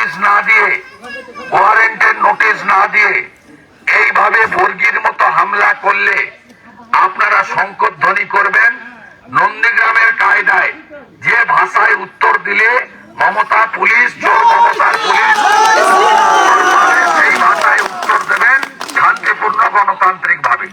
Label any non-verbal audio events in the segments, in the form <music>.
Notice না দিয়ে ওয়ারেন্টের notice না দিয়ে এইভাবে বর্গির মতো হামলা করলে আপনারা সংকটধ্বনি করবেন। নন্দীগ্রামের কায়দায় যে ভাষায় উত্তর দিলে মমতা পুলিশ চোর মমতার পুলিশ সেই ভাষায় উত্তর দেবেন শান্তিপূর্ণ গণতান্ত্রিক ভাবে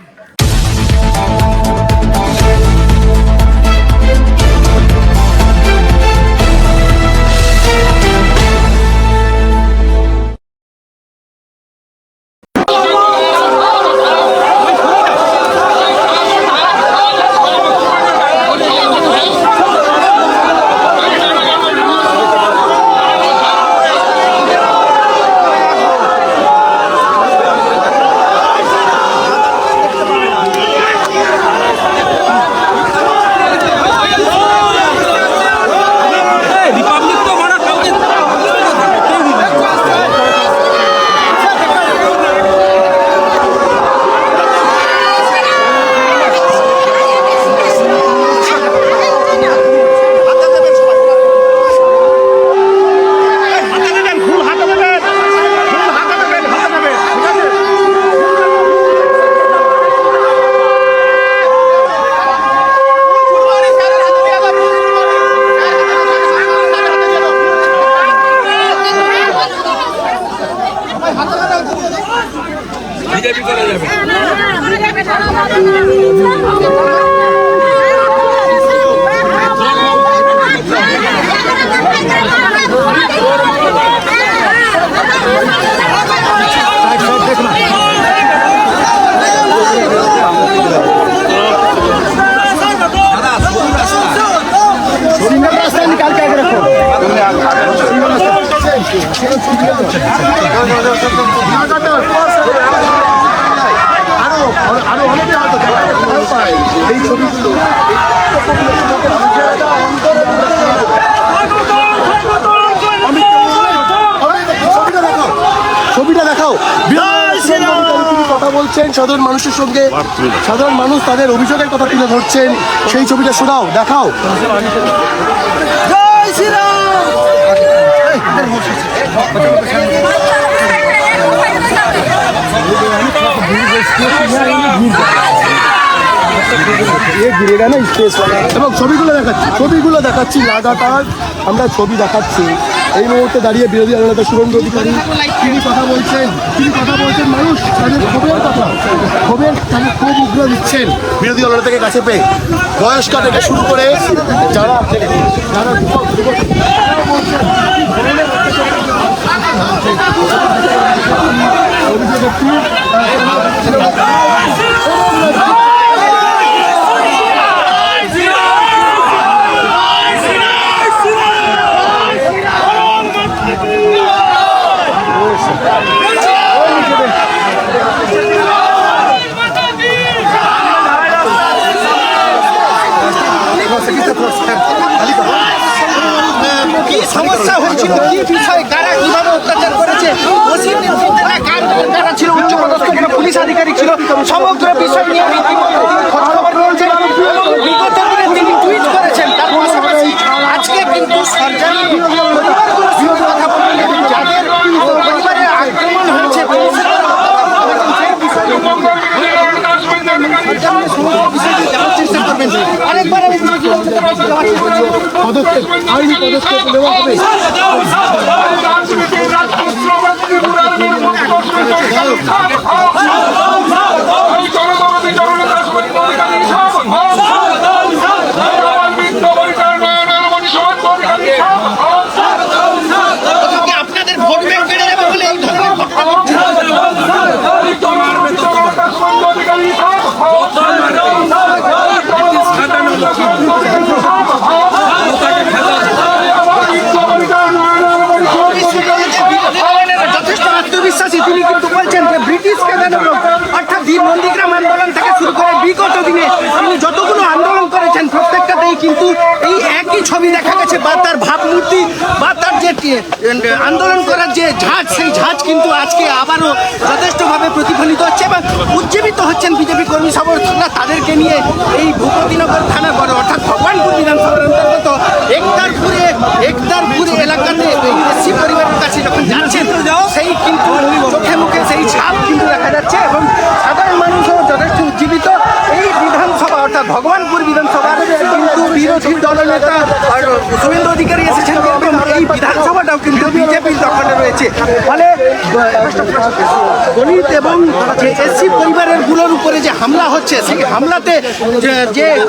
বলছেন সাধারণ মানুষের সঙ্গে সাধারণ মানুষ তাদের অভিযোগের কথা তুলে ধরছেন সেই ছবিটা শোনাও দেখাও। এবং ছবিগুলো দেখাচ্ছি ছবিগুলো দেখাচ্ছি লাগাতার আমরা ছবি দেখাচ্ছি। এই মুহূর্তে দাঁড়িয়ে বিরোধী দলনেতা সুরেন্দ্র অধিকারী তিনি কথা বলছেন তিনি কথা বলছেন মানুষ তাদের ক্ষোভের কথা ক্ষোভের তাদের ক্ষোভ উগ্র দিচ্ছেন। বিরোধী দলনেতাকে কাছে পেয়ে বয়স্ক থেকে শুরু করে যারা যারা সমস্যা হয়েছিল, কি বিষয়ে কারা কীভাবে অত্যাচার করেছে? ওসির নেতৃত্বে কার কারা ছিল? উচ্চপদস্থ কোনো পুলিশ আধিকারিক ছিল? সমগ্র বিষয় নিয়ে রীতিমতো খোঁজখবর রয়েছেন এবং বিগত দিনে তিনি টুইট করেছেন তার পাশাপাশি আজকে কিন্তু সরকারি পরিবারগুলোর সঙ্গে কথা বললেন এবং যাদের পরিবারে আক্রমণ হয়েছে পুলিশের সেই বিষয়ে সরকারের সমস্ত বিষয়টি জানার চেষ্টা করবেন আরেকবার আমি বিরোধী দলনেতাকে দেওয়ার চেষ্টা করব। পদক্ষেপ আইনি পদক্ষেপ নেওয়া হবে। অথচ আপনাদের কিন্তু এই একই ছবি দেখা গেছে বা তার ভাবমূর্তি বা তার যে আন্দোলন করার যে ঝাঁজ সেই ঝাঁজ কিন্তু আজকে আবারও যথেষ্টভাবে প্রতিফলিত হচ্ছে এবং উজ্জীবিত হচ্ছেন বিজেপি কর্মী সমর্থকরা তাদেরকে নিয়ে এই ভূপতিনগর থানা বড় অর্থাৎ ভগবানপুর বিধানসভার অন্তর্গত একদারপুরে একদারপুরে এলাকাতে এসসি পরিবারের কাছে যখন যাচ্ছেন সেই কিন্তু হ্যাঁ, হ্যাঁ। চোখে মুখে সেই ছাপ কিন্তু দেখা যাচ্ছে এবং দলিত এবং যে এসসি পরিবারেরগুলোর উপরে যে হামলা হচ্ছে, সেই হামলাতে যে-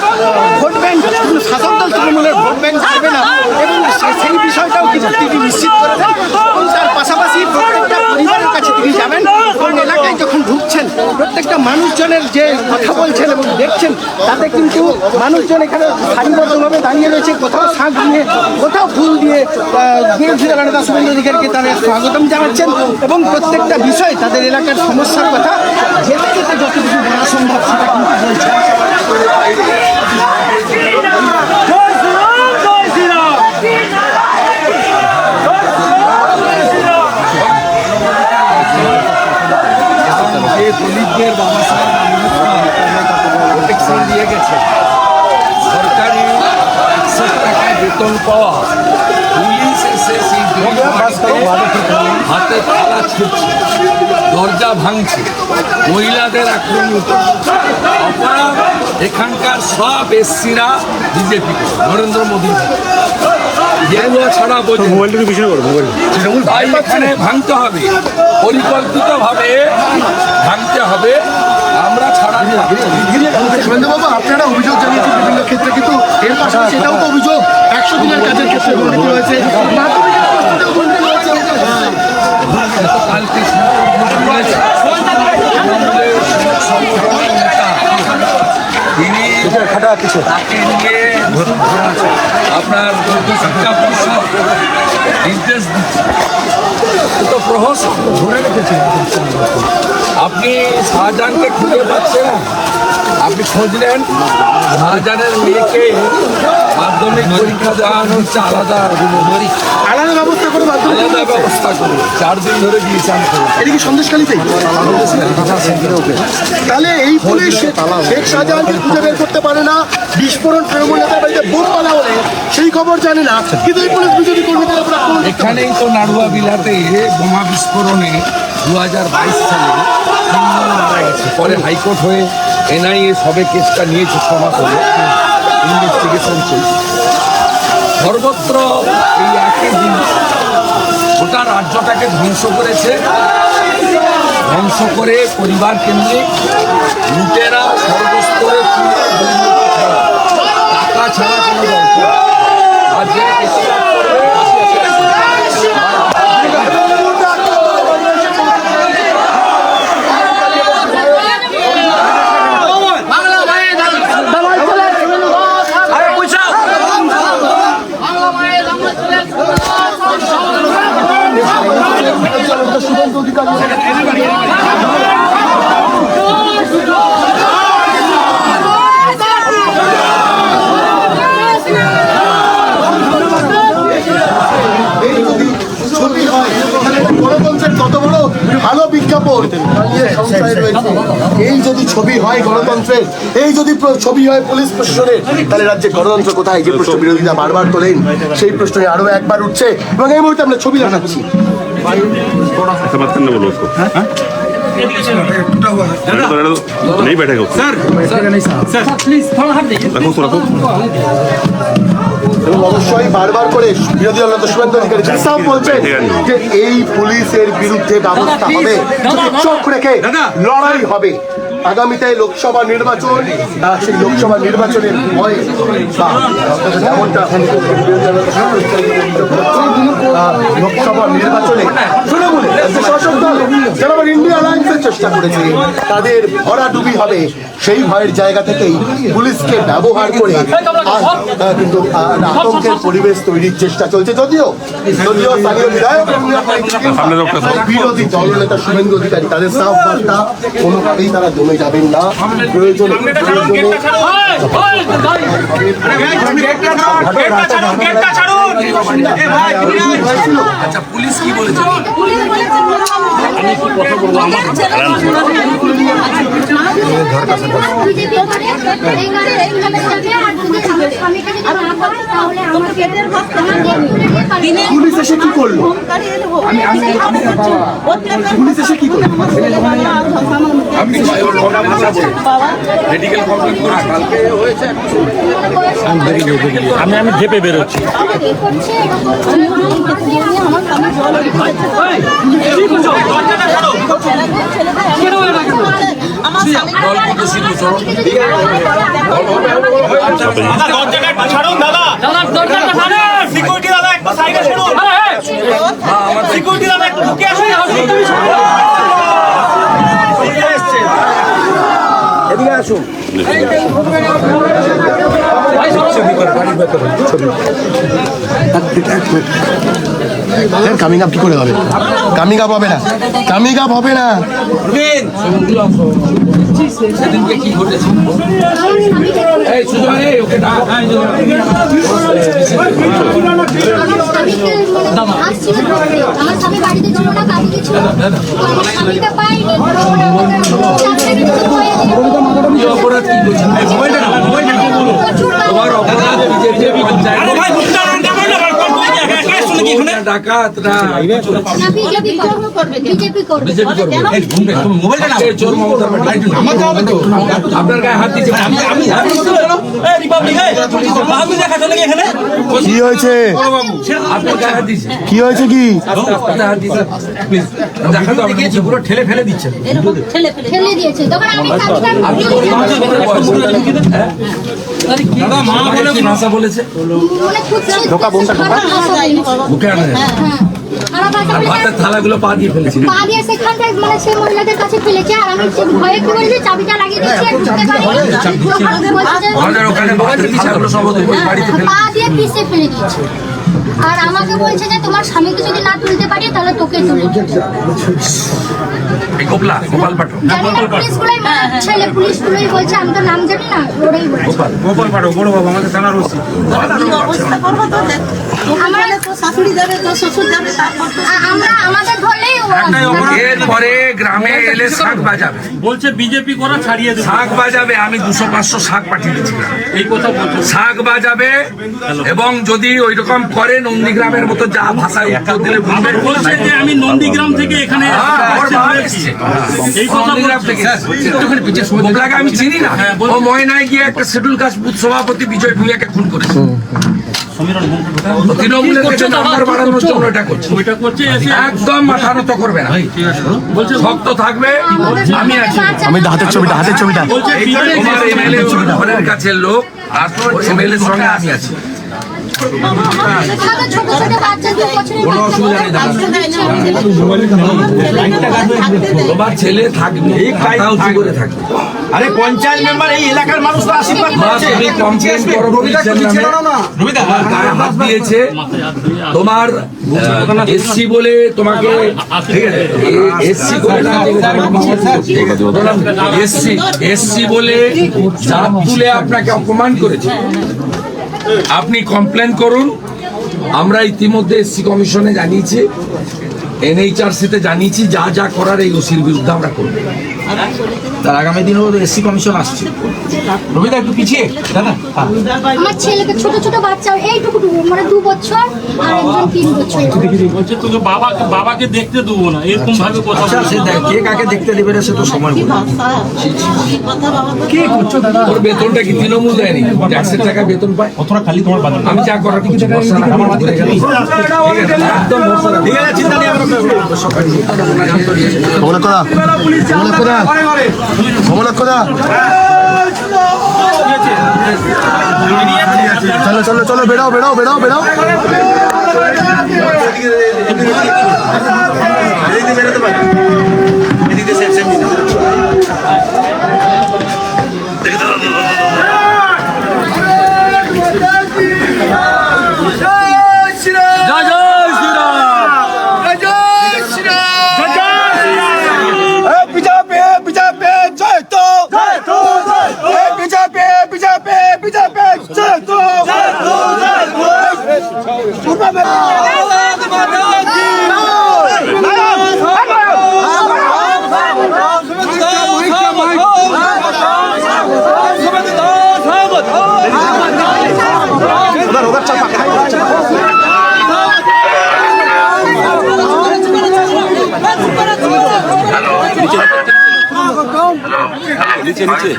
ভোট ব্যাংক শাসক দল তৃণমূলের ভোট ব্যাংক থাকবে না, এবং সেই বিষয়টাও কিন্তু তিনি নিশ্চিত করেছেন। এবং তার পাশাপাশি প্রত্যেকটা পরিবারের কাছে তিনি যাবেন। এবং এলাকায় যখন ঢুকছেন প্রত্যেকটা মানুষজনের যে কথা বলছেন এবং দেখছেন তাতে কিন্তু মানুষজন এখানে সারিবদ্ধভাবে দাঁড়িয়ে রয়েছে। কোথাও শাঁখ দিয়ে কোথাও ফুল দিয়ে আহ, বিরোধী দলের নেতা শুভেন্দু অধিকারীকে তারা স্বাগতম জানাচ্ছেন এবং প্রত্যেকটা বিষয় তাদের এলাকার সমস্যার কথা যেতে যেতে যতটুকু বলা সম্ভব সেটা কিন্তু বলছেন। বেতন পাওয়া পুলিশ এসে সেই হাতে তালা ছুটছে দরজা ভাঙছে মহিলাদের আক্রমিত। অপরাধ এখানকার সব এসসিরা বিজেপি নরেন্দ্র মোদী গেরুয়া ছাড়া বোঝে তাই এখানে ভাঙতে হবে পরিকল্পিতভাবে ভাঙতে হবে। আমরা ছাড়া সুরেন্দ্রবাবু আপনারা অভিযোগ জানিয়েছেন বিভিন্ন ক্ষেত্রে কিন্তু এর পাশাপাশি এটাও তো অভিযোগ একশো দিনের কাজের ক্ষেত্রে দুর্নীতি রয়েছে মাধ্যমিকের পরীক্ষাতেও দুর্নীতি রয়েছে। কালকে বলেছে, তৃণমূলের সংগঠনের নেতা তিনি তাকে নিয়ে আপনার শিক্ষা পরিষদ নির্দেশ দিচ্ছে তো প্রহসন ধরে রেখেছে আপনি শাহজাহানকে খুঁজে পাচ্ছেন আপনি খুঁজলেন শাহজাহানের মেয়েকে মাধ্যমিক পরীক্ষা দেওয়া হচ্ছে আলাদা আলাদা ব্যবস্থা করে আলাদা ব্যবস্থা করুন চার দিন ধরে দিয়েছেন এটা কি তাহলে এই পুলিশ শেখ শাহজাহানকে খুঁজে বের করতে পারে না। বিস্ফোরণ তৃণমূল নেতার বাড়িতে বোম মারা হলে সেই খবর জানে না। কিন্তু এই পুলিশ বিজেপি কর্মীদের। এখানেই তো নাড়ুয়া বিলাতে বোমা বিস্ফোরণে দু হাজার বাইশ সালে তিনজন মারা গেছে। পরে হাইকোর্ট হয়ে এনআইএ সবে কেসটা নিয়েছে, ক্ষমা করে ইনভেস্টিগেশন চলছে। সর্বত্র এই একই দিন গোটা রাজ্যটাকে ধ্বংস করেছে। ধ্বংস করে পরিবার কেন্দ্রিক লুটেরা সর্বস্তরে টাকা ছাড়া কোনো আর যে প্রতিবাদ করবে শুভেন্দু অধিকারী এই যদি ছবি হয় তাহলে গণতন্ত্রের কত বড় ভালো বিজ্ঞাপন ইয়ে সংস্থায় রয়েছে। এই যদি ছবি হয় গণতন্ত্রের এই যদি প্র- ছবি হয় পুলিশ প্রশাসনের তাহলে রাজ্যে গণতন্ত্র কোথায় যে প্রশ্ন বিরোধীরা বারবার তোলেন সেই প্রশ্ন আরো একবার উঠছে এবং এই মুহূর্তে আমরা ছবি দেখাচ্ছি ऐसा मत करना बोलो उसको रहने दो, रहने दो। नहीं बैठेगा उसको। रखो उसको रखो এবং অবশ্যই বারবার করে বিরোধী দল নেতা শুভেন্দু অধিকারী তিনি সাফ বলছেন যে এই পুলিশের বিরুদ্ধে ব্যবস্থা হবে যদি চোখ রেখে লড়াই হবে আগামীতে লোকসভা নির্বাচন সেই লোকসভা নির্বাচনের ভয়ে বা আহ, লোকসভা নির্বাচনে শাসক দল যারা আবার ইন্ডিয়া অ্যালায়েন্সের চেষ্টা করেছে তাদের ভরাডুবি হবে সেই ভয়ের জায়গা থেকেই পুলিশকে ব্যবহার করে কিন্তু আতঙ্কের পরিবেশ তৈরির চেষ্টা চলছে যদিও যদিও স্থানীয় বিধায়ক। বিরোধী দলনেতা শুভেন্দু অধিকারী তাদের সাফ বার্তা কোনোভাবেই তারা জমে যাবেন না প্রয়োজনে প্রয়োজনে পুলিশ কি এসে কি করল পুলিশ এসে কি করল মেডিকেল আমি আমি ঝেপে বেরোচ্ছি। করছে সিকিউরিটি দাদা একটু সাইডে সরুন সিকিউরিটি দাদা একটু ঢুকে আসুন। কামিং আপ কি করে হবে? কামিং আপ হবে না। কামিং আপ হবে না। ধরতে আমার স্বামী বাড়িতে ছিল না কাজে গেছিল আমার পাইনি হয়ে অপরাধ কি করছে অপরাধ বিজেপি কি ডাকাতরা না বিজেপি করবে বিজেপি করবে। বিজেপি করবে এই ঘুমবে তুমি মোবাইলটা না চোর মমতা ব্যানার্জি। আমাকে হবে তো। আপনার গায়ে হাত দিচ্ছে আমি আমি আমি এই রিপাবলিক এই। বাহাদুর দেখা চলে গিয়ে এখানে। কি হয়েছে? কি হয়েছে কি? পুরো ঠেলে ফেলে দিচ্ছে। ঠেলে দিয়েছে। ভাষা বলেছে। আনা। যায়। আর ভাতের থালাগুলো পা দিয়ে ফেলেছিল। পা দিয়ে সেখানটায় মানে সেই মহিলাদের কাছে ফেলেছে। আর আমি ভয়ে কি করেছি চাবিটা লাগিয়ে দিয়েছি আর ঢুকতে পারিনি। আমাকে বলছে যে ওখানে ভাতের থালাগুলো সব বাড়িতে ফেলে পা দিয়ে পিষে ফেলে দিয়েছে। আর আমাকে বলছে যে তোমার স্বামীকে যদি না তুলতে পারি তাহলে তোকে তুলে। এই গোপলা গোপাল পাঠক। না পুলিশগুলোই মানে ছেলে পুলিশগুলোই বলছে আমি তো নাম জানি না ওরাই বলছে। গোপাল পাঠক বড় বাবা আমাকে থানার ওসি আমরা শাশুড়ি যাবে তো শ্বশুর যাবে তারপর আমরা আমাদের ধরলেই এরপরে গ্রামে এলে শাক বাজাবে। বলছে বিজেপি করা ছাড়িয়ে দেবে। শাক বাজাবে আমি দুশো পাঁচশো শাক পাঠিয়ে দিচ্ছিলাম এই কথা বলছে। শাক বাজাবে এবং যদি ওই রকম করে নন্দীগ্রামের মতো যা ভাষায় উত্তর দিলে বুঝবে। বলছে যে আমি নন্দীগ্রাম থেকে এখানে হ্যাঁ। এই কথা গোপলাকে আমি চিনি না। হ্যাঁ, ও ময়নায় গিয়ে একটা শিডিউল কাস্ট সভাপতি বিজয় ভূঁইয়াকে খুন করেছে। ও তৃণমূলের কাছে নাম্বার বাড়ানোর জন্য এটা করছে। ওইটা করছে এসে একদম মাথা নত করবে না। শক্ত থাকবে আমি আছি। আমি হাতের ছবিটা। হাতের ছবিটা তোমার এমএলএ ঘরের কাছের লোক আর এমএলএ সঙ্গে আমি আছি আমাদের ছোট ছোট বাচ্চা দু বছরের কোনো অসুবিধা নেই দাদা। থাকতে দেয় তোমার ছেলে থাকবে। থাকবে। আরে পঞ্চায়েত মেম্বার এই এলাকার মানুষ তো আশীর্বাদ দিয়েছে তোমার এসসি বলে তোমাকে ঠিক আছে এসসি এসসি এসসি বলে জাত তুলে আপনাকে অপমান করেছে। আপনি কমপ্লেন করুন আমরা ইতিমধ্যে এসসি কমিশনে জানিয়েছি এনএইচআরসিতে জানিয়েছি যা যা করার এই ওসির বিরুদ্ধে আমরা করব। তার আগামী দিনেও এসসি কমিশন আসছে। রবিদা একটু পিছিয়ে দাদা আমার ছেলেকে ছোট ছোট বাচ্চা এইটুকু মানে দু বছর আর একজন তিন বছর। বলছে তোকে বাবাকে বাবাকে দেখতে দেবো না এরকম ভাবে কথা আচ্ছা বলছে দেখ কে কাকে দেখতে দেবে না সে তো সময় বলবে কি কথা বাবা ওর বেতনটা কি তৃণমূল দেয়নি? ট্যাক্সের টাকা বেতন পায়? কতটা খালি তোমার বাজার। আমি যা করার কিছু ঘুরে গেলে। ঠিক আছে, একদম ভরসা রাখব। কমলা করা কমলা করা। চলো চলো চলো বেড়াও বেড়াও বেড়াও বেরাও বিজেপি বিজেপি জয় তো জয় তো বিজেপি বিজেপি বিজেপি জয় তো জয় তো জয় তো নিচে নিচে?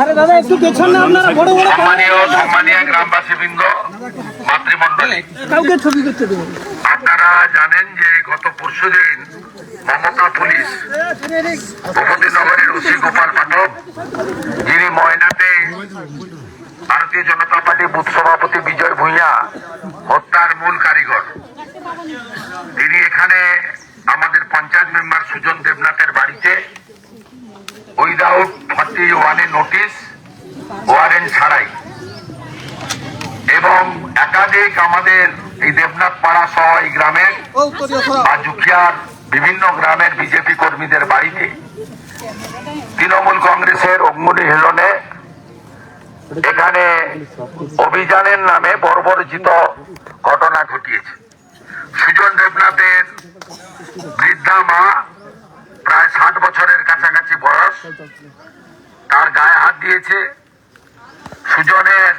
আরে দাদা একটু পেছন না আপনারা বড় বড় সম্মানীয় সম্মানীয় গ্রামবাসী বৃন্দ মাতৃমণ্ডলী। কাউকে ছবি করতে দেবেন আপনারা জানেন যে গত পরশুদিন মমতা পুলিশ ভূপতিনগরের ওসি গোপাল পাঠক যিনি ময়নাতে ভারতীয় জনতা পার্টি বুথ সভাপতি বিজয় ভূঁইয়া হত্যার মূল কারিগর তিনি এখানে আমাদের পঞ্চায়েত মেম্বার সুজন দেবনাথের বাড়িতে উইদাউট ফর্টি ওয়ানে নোটিশ ওয়ারেন্ট ছাড়াই এবং একাধিক আমাদের এই দেবনাথ পাড়া সহ এই গ্রামের জুখিয়ার বিভিন্ন গ্রামের বিজেপি কর্মীদের বাড়িতে তৃণমূল কংগ্রেসের অগ্নি হেলনে এখানে অভিযানের নামে বর্বরচিত ঘটনা ঘটিয়েছে। সুজন দেবনাথের বৃদ্ধা মা, প্রায় ষাট বছরের কাছাকাছি বয়স, তার গায়ে হাত দিয়েছে। সুজনের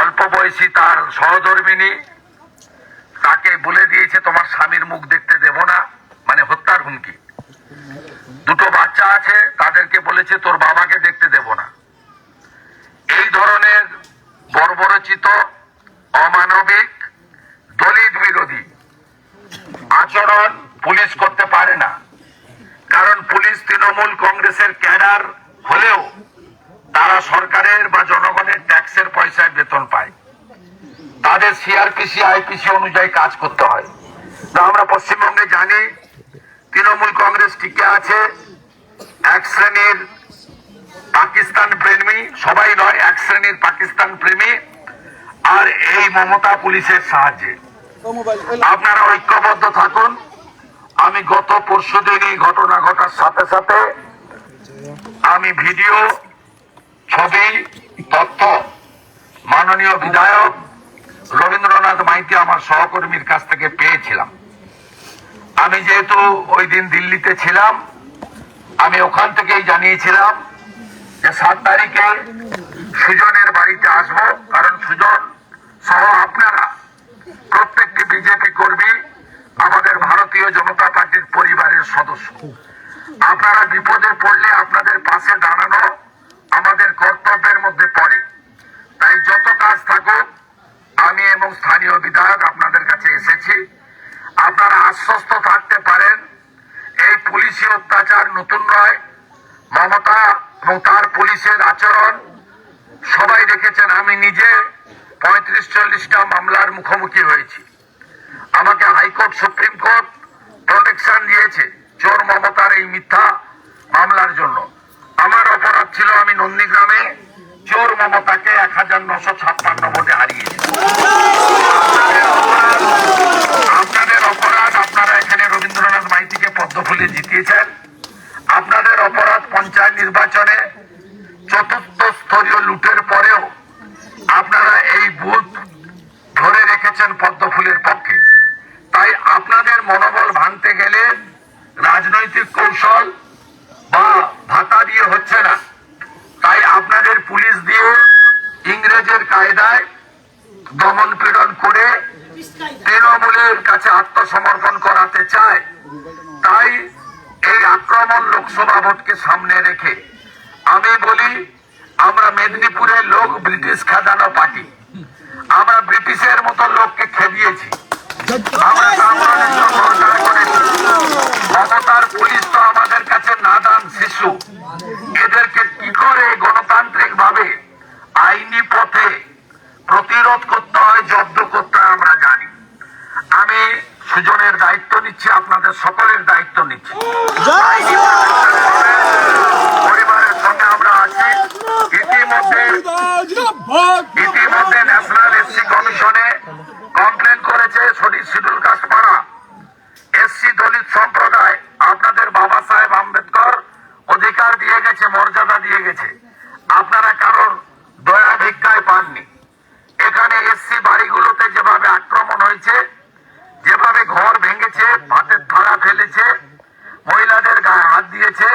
অল্প বয়সী তার সহধর্মিনী তোমার মুখ দেখতে দেব না মানে হত্যার হুমকি। দুটো বাচ্চা আছে, তাদেরকে বলেছে, তোর বাবাকে দেখতে দেব না। এই ধরনের বর্বরচিত, অমানবিক, দলিত বিরোধী আচরণ পুলিশ করতে পারে না। কারণ পুলিশ তৃণমূল কংগ্রেসের ক্যাডার হলেও তারা সরকারের বা জনগণের ট্যাক্সের পয়সায় বেতন পায়। তাদের সিআরপিসি আইপিসি অনুযায়ী কাজ করতে হয়। আমরা পশ্চিমবঙ্গে জানি, তৃণমূল কংগ্রেস টিকে আছে, এক শ্রেণির পাকিস্তান প্রেমী, সবাই নয়, এক শ্রেণির পাকিস্তান প্রেমী, আর এই মমতা পুলিশের সাহায্যে। আপনারা ঐক্যবদ্ধ থাকুন। আমি গত পরশু দিন ঘটনা ঘটার সাথে সাথে আমি ভিডিও, ছবি, তথ্য, মাননীয় বিধায়ক রবীন্দ্রনাথ মাইতি আমার সহকর্মীর কাছ থেকে পেয়েছিলাম। আমি যেহেতু ওই দিন দিল্লিতে ছিলাম, আমি ওখান থেকেই জানিয়েছিলাম যে সাত তারিখে সুজনের বাড়িতে আসব, কারণ সুজন সহ আপনারা প্রত্যেকটি বিজেপি কর্মী আমাদের ভারতীয় জনতা পার্টির পরিবারের সদস্য। আপনারা বিপদে পড়লে আপনাদের পাশে দাঁড়ানো আমাদের কর্তব্যের মধ্যে পড়ে তাই যত কাজ থাকুক আমি এবং স্থানীয় বিধায়ক আপনাদের কাছে এসেছি আপনারা আশ্বস্ত থাকতে পারেন, এই পুলিশি অত্যাচার নতুন নয়। মমতা এবং তার পুলিশের আচরণ, সবাই দেখেছেন, আমি নিজে পঁয়ত্রিশ চল্লিশটা মামলার মুখোমুখি হয়েছি। আমাকে হাইকোর্ট, সুপ্রিম কোর্ট প্রোটেকশন দিয়েছে, চোর মমতার এই মিথ্যা মামলার জন্য আমার অপরাধ ছিল আমি নন্দীগ্রামে চোর মমতাকে এক হাজার নশো ছাপ্পান্ন ভোটে হারিয়েছি আপনাদের অপরাধ আপনারা এখানে রবীন্দ্রনাথ মাইতিকে পদ্মফুলে জিতিয়েছেন আপনাদের অপরাধ পঞ্চায়েত নির্বাচনে চতুর্থ স্তরীয় লুটের পরেও আপনারা এই বুথ ধরে রেখেছেন পদ্মফুলের পক্ষে তাই আপনাদের মনোবল ভাঙতে গেলে রাজনৈতিক কৌশল বা ভাতা দিয়ে হচ্ছে না তাই আপনাদের পুলিশ দিয়ে ইংরেজের কায়দায় দমন পীড়ন করে তৃণমূলের কাছে আত্মসমর্পণ করাতে চায় তাই এই আক্রমণ লোকসভা ভোটকে সামনে রেখে আমি বলি আমরা ব্রিটিশ খাজানো পার্টি। আমরা ব্রিটিশের মতো লোককে খেদিয়েছি আমরা সাম্রাজ্য সরকার করেছি মমতার পুলিশ তো আমাদের কাছে নাদান শিশু এদেরকে কি করে গণতান্ত্রিক ভাবে আইনি পথে প্রতিরোধ করতে হয় জব্দ করতে হয় আমরা জানি আমি সুজনের দায়িত্ব নিচ্ছি আপনাদের সকলের দায়িত্ব নিচ্ছি পরিবারের সঙ্গে আমরা আছি ইতিমধ্যে ইতিমধ্যে ন্যাশনাল এসসি কমিশনে কমপ্লেন করেছে শরীর শিডুল কাস্ট পাড়া এসসি দলিত সম্প্রদায় আপনাদের বাবা সাহেব আম্বেদকর অধিকার দিয়ে গেছে মর্যাদা দিয়ে গেছে আপনারা কারোর দয়া ভিক্ষায় পাননি এখানে এসসি বাড়িগুলোতে যেভাবে আক্রমণ হয়েছে যেভাবে ঘর ভেঙেছে ভাতের থালা ফেলেছে মহিলাদের গায়ে হাত দিয়েছে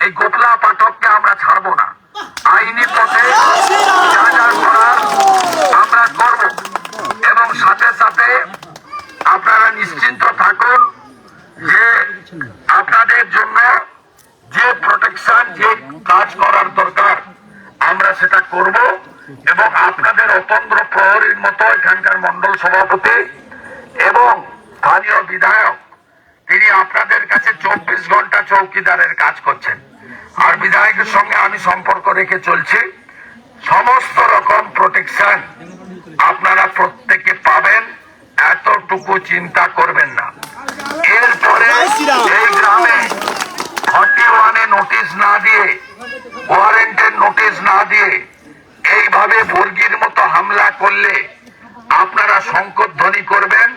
এই গোপলা পাঠককে আমরা ছাড়বো না আইনি পথে যা যা করার আমরা করব এবং সাথে সাথে আপনারা নিশ্চিন্ত থাকুন যে আপনাদের জন্য যে প্রোটেকশন যে সেটা করব এবং আপনাদের অতন্ত্র প্রহরীর মতো এখানকার মন্ডল সভাপতি এবং স্থানীয় বিধায়ক তিনি আপনাদের কাছে চব্বিশ ঘণ্টা চৌকিদারের কাজ করছেন। আর বিধায়কের সঙ্গে আমি সম্পর্ক রেখে চলছি। সমস্ত রকম প্রোটেকশন আপনারা প্রত্যেকে পাবেন এতটুকু চিন্তা করবেন না। এরপরে এই গ্রামে ফর্টি ওয়ানে নোটিশ না দিয়ে ওয়ারেন্টের নোটিশ না দিয়ে এইভাবে বর্গির মতো হামলা করলে আপনারা সংকটধ্বনি করবেন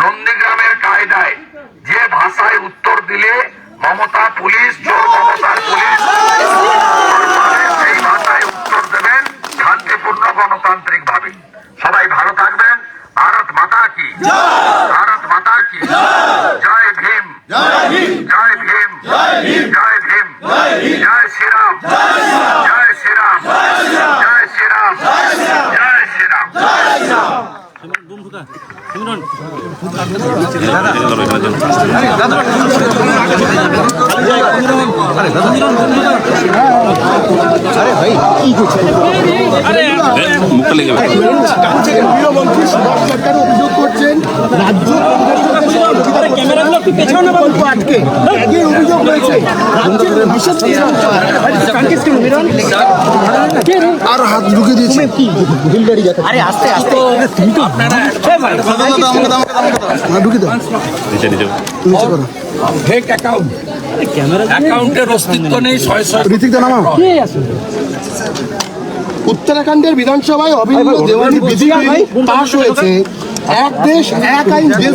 নন্দীগ্রামের কায়দায়। যে ভাষায় উত্তর দিলে মমতা পুলিশ চোর মমতার পুলিশ। সেই ভাষায় উত্তর দেবেন শান্তিপূর্ণ গণতান্ত্রিক ভাবে। সবাই ভালো থাকবেন। ভারত মাতা কি? ভারত মাতা কি? জয় ভীম। জয় ভীম। জয় ভীম। জয় শ্রীরাম। জয় Yeah. <laughs> অভিযোগ করছেন রাজ্য ক্যামেরাগুলো একটু পেছনে না আটকে অভিযোগ রয়েছে আর হাত ঢুকে দিয়েছে আরে আস্তে আস্তে আপনারা হাত ঢুকে উত্তরাখণ্ডের বিধানসভায় অভিন্ন দেওয়ানি বিধি পাশ হয়েছে। এক দেশ এক আইন দেশ